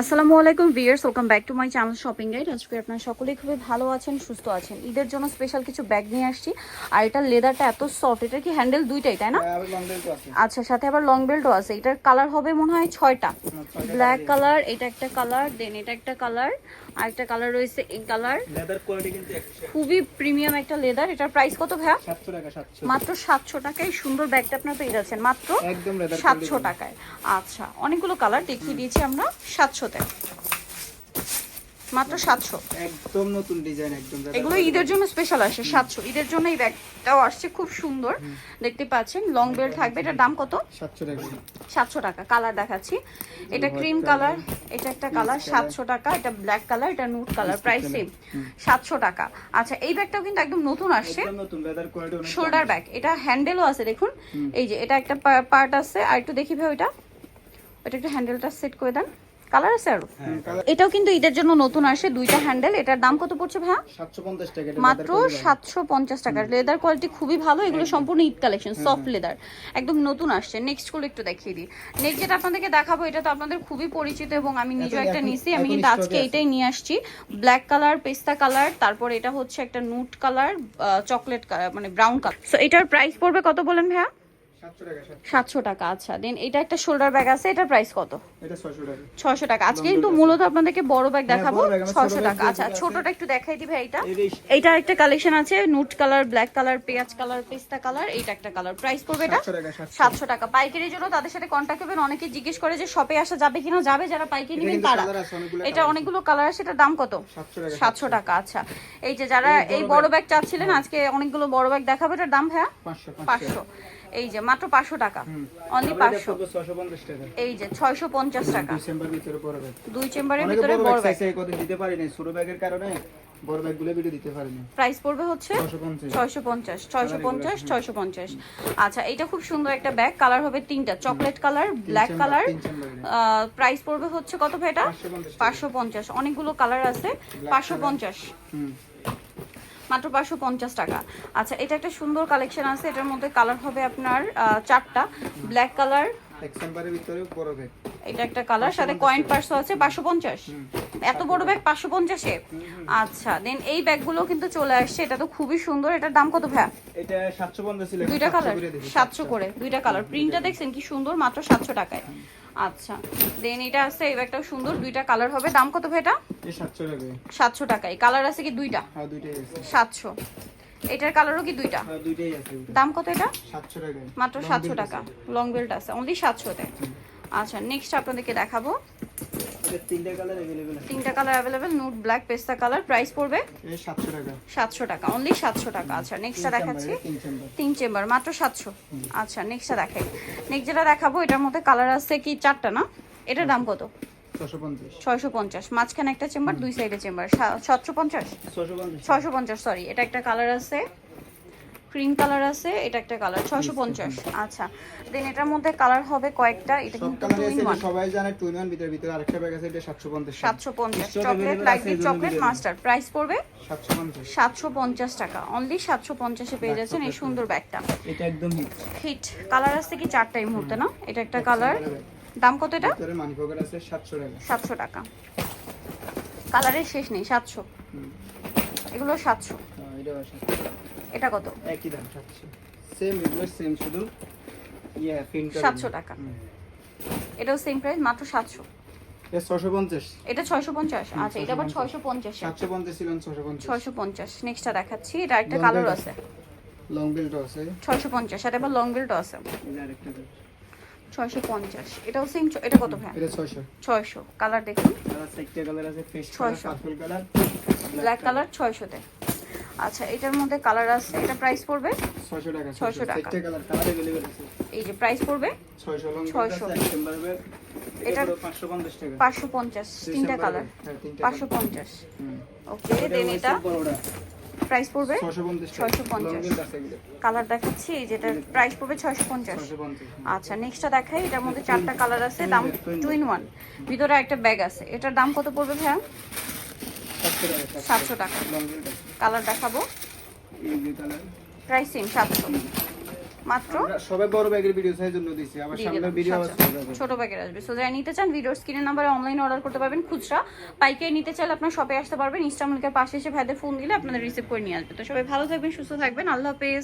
আসসালামু আলাইকুম viewers welcome back to my channel shopping guide. আজকে আপনারা সকলেই খুবই ভালো আছেন সুস্থ আছেন। ঈদের জন্য স্পেশাল কিছু ব্যাগ নিয়ে আসছি। আর এটার লেদারটা এত সফট এটা কি হ্যান্ডেল দুইটাই তাই না? আচ্ছা সাথে আবার লং বেল্টও আছে। এটার কালার হবে মনে হয় ছয়টা। ব্ল্যাক কালার এটা একটা কালার দেন এটা একটা কালার আর একটা কালার রয়েছে এই কালার লেদার কোয়ালিটি কিন্তু খুবই প্রিমিয়াম একটা লেদার এটার প্রাইস কত ভাইয়া? টাকা মাত্র সাতশো টাকায়। সুন্দর ব্যাগটা আপনার পেয়ে যাচ্ছেন মাত্র একদম লেদার সাতশো টাকায়। আচ্ছা অনেকগুলো কালার দেখিয়ে দিয়েছি আমরা সাতশোতে। মাত্র সাতশো। একদম নতুন ডিজাইন একদম এগুলো ঈদের জন্য স্পেশাল আসে সাতশো। ঈদের জন্য এই ব্যাগটাও আসছে খুব সুন্দর। দেখতে পাচ্ছেন লং বেল্ট থাকবে। এটার দাম কত? সাতশো টাকা। সাতশো টাকা কালার দেখাচ্ছি। এটা ক্রিম কালার এটা একটা কালার সাতশো টাকা। এটা ব্ল্যাক কালার এটা নুট কালার প্রাইস সেম সাতশো টাকা। আচ্ছা এই ব্যাগটাও কিন্তু একদম নতুন আসছে। একদম নতুন লেদার কোয়ালিটি অনেক শোল্ডার ব্যাগ এটা হ্যান্ডেলও আছে দেখুন। এই যে এটা একটা পার্ট আছে। আর একটু দেখি ভাই ওইটা ওইটা একটু হ্যান্ডেলটা সেট করে দেন। কালার আছে আরও? হ্যাঁ এটাও কিন্তু ঈদের জন্য নতুন আসে দুইটা হ্যান্ডেল এটার দাম কত পড়ছে টাকা মাত্র সাতশো পঞ্চাশ টাকার লেদার কোয়ালিটি খুবই ভালো এগুলো সম্পূর্ণ ঈদ কালেকশন সফট লেদার একদম নতুন আসছে। নেক্সটগুলো একটু দেখিয়ে দিই। নেক্সট যেটা আপনাদেরকে দেখাবো এটা তো আপনাদের খুবই পরিচিত এবং আমি নিজেও একটা নিছি আমি কিন্তু আজকে এটাই নিয়ে আসছি। ব্ল্যাক কালার পেস্তা কালার তারপর এটা হচ্ছে একটা নুট কালার চকলেট কালার মানে ব্রাউন কালার সো এটার প্রাইস পড়বে কত বলেন ভাইয়া? সাতশো টাকা আচ্ছা। দেন এটা একটা শোল্ডার ব্যাগ আছে এটার প্রাইস কত? এটা ছয়শো টাকা। আজকে কিন্তু মূলত আপনাদেরকে বড় ব্যাগ হ্যাঁ, দেখাবো bag টাকা। আচ্ছা। ছোটটা একটু দেখাই দিবে এইটা এই এইটা একটা কালেকশন আছে নুট কালার ব্ল্যাক কালার পেঁয়াজ কালার পেস্তা কালার এইটা একটা কালার প্রাইস পড়বে এটা? সাতশো টাকা পাইকারির জন্য তাদের সাথে কন্ট্যাক্ট করবেন। অনেকে জিজ্ঞেস করে যে শপে আসা যাবে কিনা? যাবে যারা পাইকারি নেবেন তারা। এটা অনেকগুলো কালার আছে এটার দাম কত? সাতশো টাকা আচ্ছা। এই যে যারা এই বড় ব্যাগ চাচ্ছিলেন আজকে অনেকগুলো বড় ব্যাগ দেখাবো এটার দাম ভাইয়া পাঁচশো। পাঁচশো। এই যে মাত্র পাঁচশো টাকা। অনলি পাঁচশো। এই যে ছয়শো পঞ্চাশ টাকা। দুই চেম্বারের ভিতরে বড় ব্যাগ দিতে পারি নাই ছোট ব্যাগের কারণে বড় ব্যাগ ভিডিও দিতে পারিনি। প্রাইস পড়বে হচ্ছে ছয়শো পঞ্চাশ। আচ্ছা এটা খুব সুন্দর একটা ব্যাগ কালার হবে তিনটা। Chocolate colour black colour price পড়বে হচ্ছে কত ভাই এটা? অনেকগুলো কালার আছে। পাঁচশো পঞ্চাশ। হুম। মাত্র পাঁচশো পঞ্চাশ টাকা। আচ্ছা এটা একটা সুন্দর কালেকশন আছে। এটার মধ্যে কালার হবে আপনার চারটা। ব্ল্যাক কালার এটা একটা কালার সাথে কয়েন পার্সও আছে পাঁচশো পঞ্চাশ। এত বড় ব্যাগ পাঁচশো পঞ্চাশে? আচ্ছা দেন এই ব্যাগগুলো কিন্তু চলে আসছে। এটা তো খুবই সুন্দর। এটার দাম কত ভাইয়া? এটা সাতশো পঞ্চাশ দুইটা কালার সাতশো করে। দুইটা কালার প্রিন্টটা দেখছেন কি সুন্দর মাত্র সাতশো টাকায়। আচ্ছা। দেন এটা আছে এই ব্যাগটাও সুন্দর দুইটা কালার হবে। দাম কত এই সাতশো টাকা সাতশো টাকায়। কালার আছে কি দুইটা? হ্যাঁ দুইটাই আছে। সাতশো। এটার কালারও কি দুইটা? হ্যাঁ দুইটাই আছে। দাম কত এটা? মাত্র সাতশো টাকা। লং বেল্ট আছে। অনলি সাতশোতে। আচ্ছা নেক্সট আপনাদেরকে দেখাবো। তিনটা কালার আছে। তিনটা ব্ল্যাক পেস্তা কালার প্রাইস পড়বে এই সাতশো টাকা। সাতশো টাকা অনলি সাতশো টাকা। আচ্ছা নেক্সটটা দেখাচ্ছি। তিন চেম্বার মাত্র সাতশো। আচ্ছা নেক্সটটা দেখাই। নেক্সট যেটা দেখাবো এটার মধ্যে কালার আছে কি চারটা না? এটার দাম কত? ছশো পঞ্চাশ। ছয়শো পঞ্চাশ। মাঝখানে একটা চেম্বার দুই সাইডে চেম্বার সাতশো পঞ্চাশ? ছশো পঞ্চাশ। ছয়শো পঞ্চাশ সরি এটা একটা কালার আছে ক্রিম কালার আছে এটা একটা কালার ছয়শো পঞ্চাশ। আচ্ছা দেন এটার মধ্যে কালার হবে কয়েকটা এটা কিন্তু কালার টু আছে ইন এটা ওয়ান সবাই জানে টু ইন ওয়ান ভিতরে ভিতরে আরেকটা ব্যাগ আছে এটা সাতশো পঞ্চাশ। সাতশো পঞ্চাশ Stock chocolate light chocolate master price পড়বে? সাতশো পঞ্চাশ। সাতশো পঞ্চাশ টাকা। অনলি সাতশো পঞ্চাশে পেয়ে যাচ্ছেন এই সুন্দর ব্যাগটা এটা একদম হিট হিট কালার আছে কি চারটা এই মুহূর্তে না? এটা একটা কালার দাম কত এটা? ভিতরে মানি পকেট আছে সাতশো টাকা। সাতশো টাকা। কালারের শেষ নেই সাতশো। হুম। এগুলো সাতশো। হ্যাঁ, এটাও আছে এটা কত? একই দাম সাতশো সেম এগুলো সেম শুধু ইয়ে প্রিন্ট সাতশো টাকা। এটাও সেম প্রাইস মাত্র সাতশো। এটা ছশো পঞ্চাশ। এটা ছয়শো পঞ্চাশ? আচ্ছা এটা আবার ছয়শো পঞ্চাশ। সাতশো পঞ্চাশ ছিলেন ছশো পঞ্চাশ। নেক্সটটা দেখাচ্ছি। এটা একটা কালার আছে। লং বেল্ট আছে। ছয়শো পঞ্চাশ। এটা আবার লং বেল্টও আছে। আরেকটা। ছয়শো পঞ্চাশ। এটাও সেম এটা কত ভাই এটা ছয়শো। কালার দেখুন। আর চারটে কালার আছে ফেস কালার ছয়শো। পার্পল কালার ব্ল্যাক কালার ছয়শোতে। আচ্ছা এটার মধ্যে কালার আছে এটা প্রাইস পড়বে? ছয়শো টাকা 600 টাকা। চারটে কালার কালার অ্যাভেলেবেল আছে। এই যে প্রাইস পড়বে? ছয়শো লং 600 আছে এক চেম্বার বেল্ট এটা- এটা পাঁচশো পঞ্চাশ টাকা। পাঁচশো পঞ্চাশ দুই তিনটা কালার বেল্ট। হ্যাঁ, তিনটা পাঁচশো কালার। পঞ্চাশ। হুম। ওকে এটা দেন এটা প্রাইস পড়বে? ছয়শো পঞ্চাশ টাকা। 650 লং বেল্ট আছে এগুলো। কালার দেখাচ্ছি এই যেটা প্রাইস পড়বে ছয়শো পঞ্চাশ। ছয়শো পঞ্চাশ আচ্ছা নেক্সটটা দেখাই এটার মধ্যে চারটা কালার আছে দাম টু ইন ওয়ান ভিতরে একটা ব্যাগ আছে। এটার দাম কত পড়বে ভাইয়া? সাতশো টাকা। কালার দেখাবো। প্রাইস সেম সাতশো। মাত্র? সবাই বড় ব্যাগের ভিডিও সাইজ জন্য দিছি আবার সামনে ভিডিও। আছে ছোট প্যাকেট আসবে। সো যারা নিতে চান ভিডিওর স্ক্রিনের নাম্বারে অনলাইন অর্ডার করতে পারবেন খুচরা। পাইকারি নিতে চাইলে আপনার শপে আসতে পারবেন। ইনস্টামলিকের পাশে এসে ভাইদের ফোন দিলে আপনাদের রিসিভ করে নিয়ে আসবে। তো সবাই ভালো থাকবেন সুস্থ থাকবেন। আল্লাহ হাফেজ।